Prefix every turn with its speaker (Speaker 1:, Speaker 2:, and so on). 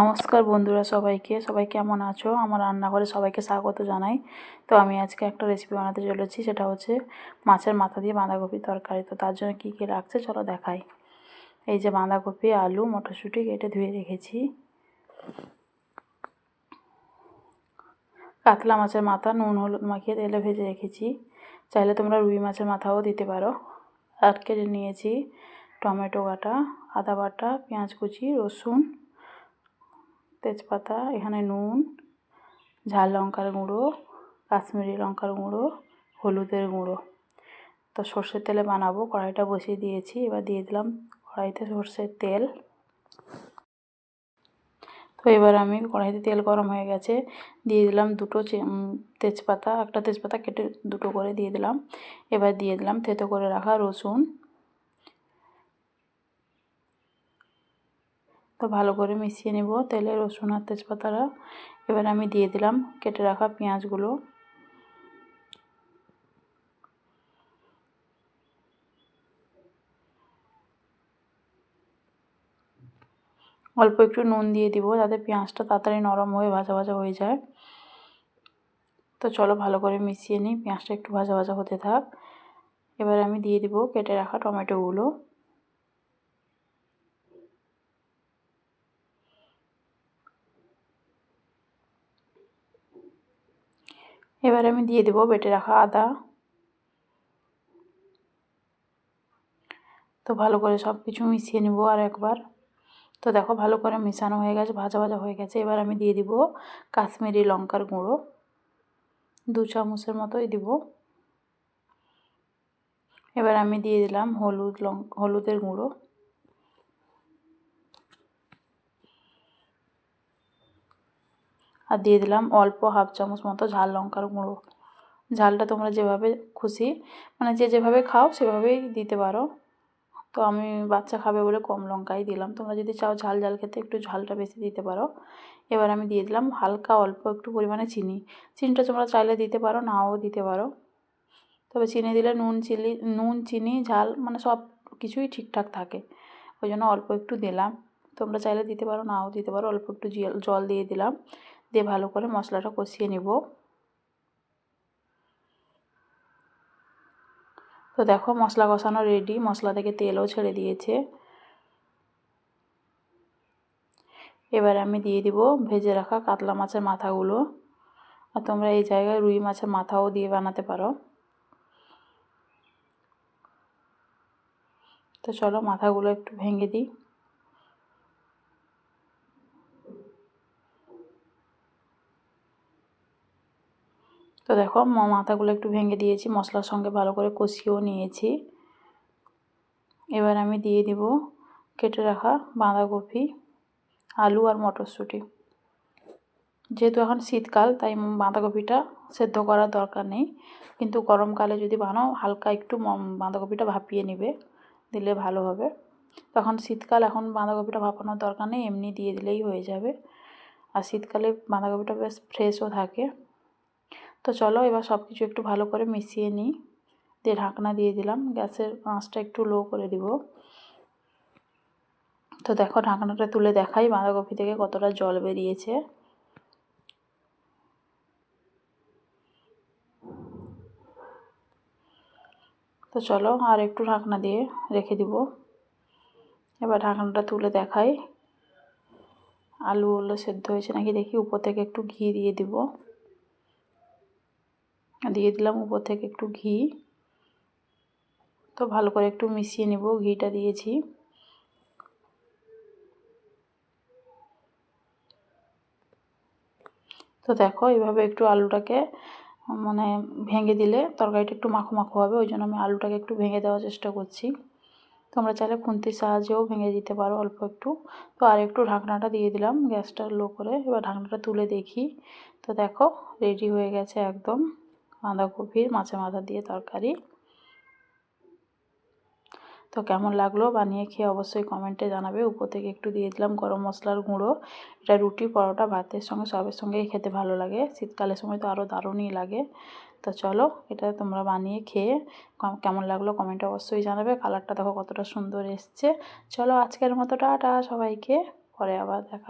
Speaker 1: নমস্কার বন্ধুরা সবাইকে। সবাই কেমন আছো? আমার রান্নাঘরে সবাইকে স্বাগত জানাই। তো আমি আজকে একটা রেসিপি বানাতে চলেছি, সেটা হচ্ছে মাছের মাথা দিয়ে বাঁধাকপি তরকারি। তো তার জন্য কী কী লাগছে চলো দেখাই। এই যে বাঁধাকপি, আলু, মটরশুঁটি কেটে ধুয়ে রেখেছি। কাতলা মাছের মাথা, নুন, হলুদ মাখিয়ে তেলে ভেজে রেখেছি। চাইলে তোমরা রুই মাছের মাথাও দিতে পারো। আর কেটে নিয়েছি টমেটো কাটা আদা বাটা, পেঁয়াজ কুচি, রসুন তেজপাতা, এখানে নুন, ঝাল লঙ্কার গুঁড়ো, কাশ্মীরি লঙ্কার গুঁড়ো, হলুদের গুঁড়ো। তো সর্ষের তেলে বানাবো, কড়াইটা বসিয়ে দিয়েছি, এবার দিয়ে দিলাম কড়াইতে সর্ষের তেল। তো এবার আমি কড়াইতে তেল গরম হয়ে গেছে, দিয়ে দিলাম দুটো তেজপাতা, একটা তেজপাতা কেটে দুটো করে দিয়ে দিলাম। এবার দিয়ে দিলাম থেতো করে রাখা রসুন। তো ভালো করে মিশিয়ে নেব তেলে রসুন আর তেজপাতাটা। এবার আমি দিয়ে দিলাম কেটে রাখা পেঁয়াজগুলো। অল্প একটু নুন দিয়ে দিব যাতে পেঁয়াজটা তাড়াতাড়ি নরম হয়ে ভাজা ভাজা হয়ে যায়। তো চলো ভালো করে মিশিয়ে নিই, পেঁয়াজটা একটু ভাজা ভাজা হতে থাক। এবার আমি দিয়ে দিব কেটে রাখা টমেটোগুলো। এবার আমি দিয়ে দেবো বেটে রাখা আদা। তো ভালো করে সব কিছু মিশিয়ে নেব আর একবার। তো দেখো ভালো করে মেশানো হয়ে গেছে, ভাজা ভাজা হয়ে গেছে। এবার আমি দিয়ে দিব কাশ্মীরি লঙ্কার গুঁড়ো। দু চামচের মতোই দিব। এবার আমি দিয়ে দিলাম হলুদ লঙ্ক হলুদের গুঁড়ো। আর দিয়ে দিলাম অল্প হাফ চামচ মতো ঝাল লঙ্কার গুঁড়ো। ঝালটা তোমরা যেভাবে খুশি মানে যে যেভাবে খাও সেভাবেই দিতে পারো। তো আমি বাচ্চা খাবে বলে কম লঙ্কাই দিলাম। তোমরা যদি চাও ঝাল ঝাল খেতে একটু ঝালটা বেশি দিতে পারো। এবার আমি দিয়ে দিলাম হালকা অল্প একটু পরিমাণে চিনি। চিনিটা তোমরা চাইলে দিতে পারো, নাও দিতে পারো। তবে চিনি দিলে নুন, চিলি, নুন, চিনি, ঝাল মানে সব কিছুই ঠিকঠাক থাকে। ওই জন্য অল্প একটু দিলাম। তোমরা চাইলে দিতে পারো, নাও দিতে পারো। অল্প একটু জল দিয়ে দিলাম। দিয়ে ভালো করে মশলাটা কষিয়ে নেব। তো দেখো মশলা কষানো রেডি মশলা থেকে তেলও ছেড়ে দিয়েছে। এবার আমি দিয়ে দিব ভেজে রাখা কাতলা মাছের মাথাগুলো। আর তোমরা এই জায়গায় রুই মাছের মাথাও দিয়ে বানাতে পারো। তো চলো মাথাগুলো একটু ভেঙে দিই। তো দেখো মাথাগুলো একটু ভেঙে দিয়েছি, মশলার সঙ্গে ভালো করে কষিয়েও নিয়েছি। এবার আমি দিয়ে দিব কেটে রাখা বাঁধাকপি, আলু আর মটরশুঁটি। যেহেতু এখন শীতকাল, তাই বাঁধাকপিটা সেদ্ধ করার দরকার নেই। কিন্তু গরমকালে যদি বানাও, হালকা একটু বাঁধাকপিটা ভাপিয়ে নেবে, দিলে ভালো হবে। তখন শীতকাল, এখন বাঁধাকপিটা ভাপানোর দরকার নেই, এমনি দিয়ে দিলেই হয়ে যাবে। আর শীতকালে বাঁধাকপিটা বেশ ফ্রেশও থাকে। তো চলো এবার সব কিছু একটু ভালো করে মিশিয়ে নিই। দিয়ে ঢাকনা দিয়ে দিলাম, গ্যাসের আঁচটা একটু লো করে দিব। তো দেখো ঢাকনাটা তুলে দেখাই, বাঁধাকপি থেকে কতটা জল বেরিয়েছে। তো চলো আর একটু ঢাকনা দিয়ে রেখে দিব। এবার ঢাকনাটা তুলে দেখাই। আলু ওগুলো সেদ্ধ হয়েছে নাকি দেখি উপর থেকে একটু ঘি দিয়ে দিব। দিয়ে দিলাম উপর থেকে একটু ঘি। তো ভালো করে একটু মিশিয়ে নেব, ঘিটা দিয়েছি। তো দেখো এইভাবে একটু আলুটাকে মানে ভেঙে দিলে তরকারিটা একটু মাখো মাখো হবে, ওই জন্য আমি আলুটাকে একটু ভেঙে দেওয়ার চেষ্টা করছি। তোমরা চাইলে খুন্তির সাহায্যেও ভেঙে দিতে পারো অল্প একটু। তো আর একটু ঢাকনাটা দিয়ে দিলাম গ্যাসটা লো করে, এবার ঢাকনাটা তুলে দেখি। তো দেখো রেডি হয়ে গেছে একদম। বাঁধাকপির মাছের মাথা দিয়ে তরকারি। তো কেমন লাগল বানিয়ে খেয়ে অবশ্যই কমেন্টে জানাবে। উপর থেকে একটু দিয়ে দিলাম গরম মশলার গুঁড়ো। এটা রুটি, পরোটা, ভাতের সঙ্গে সবের সঙ্গেই খেতে ভালো লাগে। শীতকালের সময় তো আরও দারুণই লাগে। তো চলো, এটা তোমরা বানিয়ে খেয়ে কেমন লাগল কমেন্টে অবশ্যই জানাবে। কালারটা দেখো কতটা সুন্দর এসছে। চলো আজকের মতো, টাটা সবাইকে। পরে আবার দেখা